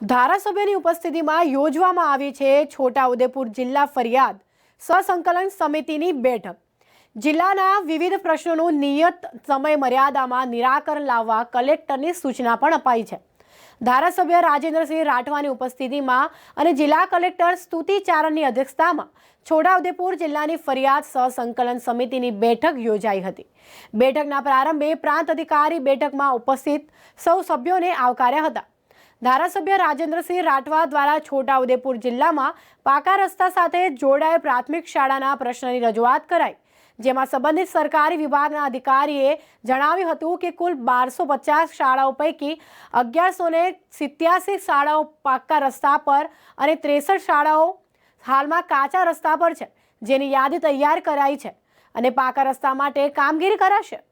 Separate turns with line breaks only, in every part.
ધારાસભ્યની ઉપસ્થિતિમાં યોજવામાં આવી છે છોટાઉદેપુર જિલ્લા ફરિયાદ સહસંકલન સમિતિની બેઠક. જિલ્લાના વિવિધ પ્રશ્નોનું નિયત સમય મર્યાદામાં નિરાકરણ લાવવા કલેક્ટરની સૂચના પણ અપાઈ છે. ધારાસભ્ય રાજેન્દ્રસિંહ રાઠવાની ઉપસ્થિતિમાં અને જિલ્લા કલેક્ટર સ્તુતિ ચારણની અધ્યક્ષતામાં છોટાઉદેપુર જિલ્લાની ફરિયાદ સહસંકલન સમિતિની બેઠક યોજાઈ હતી. બેઠકના પ્રારંભે પ્રાંત અધિકારી બેઠકમાં ઉપસ્થિત સૌ સભ્યોને આવકાર્યા હતા. ધારાસભ્ય રાજેન્દ્રસિંહ રાઠવા દ્વારા છોટાઉદેપુર જિલ્લામાં પાકા રસ્તા સાથે જોડાયેલ પ્રાથમિક શાળાના પ્રશ્નની રજૂઆત કરાઈ, જેમાં સંબંધિત સરકારી વિભાગના અધિકારીએ જણાવ્યું હતું કે કુલ બારસો પચાસ શાળાઓ પૈકી અગિયારસો ને સિત્યાસી શાળાઓ પાકા રસ્તા પર અને ત્રેસઠ શાળાઓ હાલમાં કાચા રસ્તા પર છે, જેની યાદી તૈયાર કરાઈ છે અને પાકા રસ્તા માટે કામગીરી કરાશે.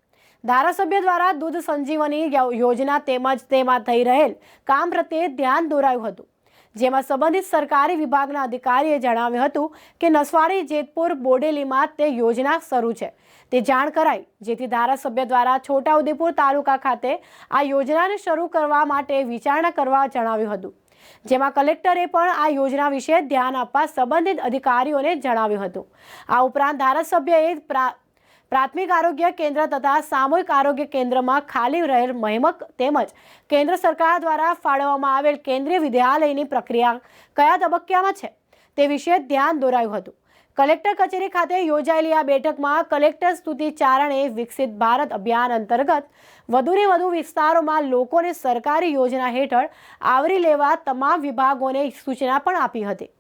ધારાસભ્ય દ્વારા દૂધ સંજીવની યોજના તેમજ તેમાં થઈ રહેલ કામ પ્રત્યે ધ્યાન દોરાયું હતું. જેમાં સંબંધિત સરકારી વિભાગના અધિકારીએ જણાવ્યું હતું કે નસવાડી, જેતપુર, બોડેલીમાં તે યોજના શરૂ છે. તે જાણ કરાઈ, જેથી ધારાસભ્ય દ્વારા છોટાઉદેપુર તાલુકા ખાતે આ યોજનાને શરૂ કરવા માટે વિચારણા કરવા જણાવ્યું હતું. જેમાં કલેક્ટરે પણ આ યોજના વિશે ધ્યાન આપવા સંબંધિત અધિકારીઓને જણાવ્યું હતું. આ ઉપરાંત ધારાસભ્યએ પ્રાથમિક આરોગ્ય કેન્દ્ર તથા સામૂહિક આરોગ્ય કેન્દ્રમાં ખાલી રહેલ મહેમક તેમજ કેન્દ્ર સરકાર દ્વારા ફાળવવામાં આવેલ કેન્દ્રીય વિદ્યાલયની પ્રક્રિયા કયા તબક્કામાં છે તે વિશે ધ્યાન દોરાયું હતું. કલેક્ટર કચેરી ખાતે યોજાયેલી આ બેઠકમાં કલેક્ટર સ્તુતિ ચારણે વિકસિત ભારત અભિયાન અંતર્ગત વધુને વધુ વિસ્તારોમાં લોકોને સરકારી યોજના હેઠળ આવરી લેવા તમામ વિભાગોને સૂચના પણ આપી હતી.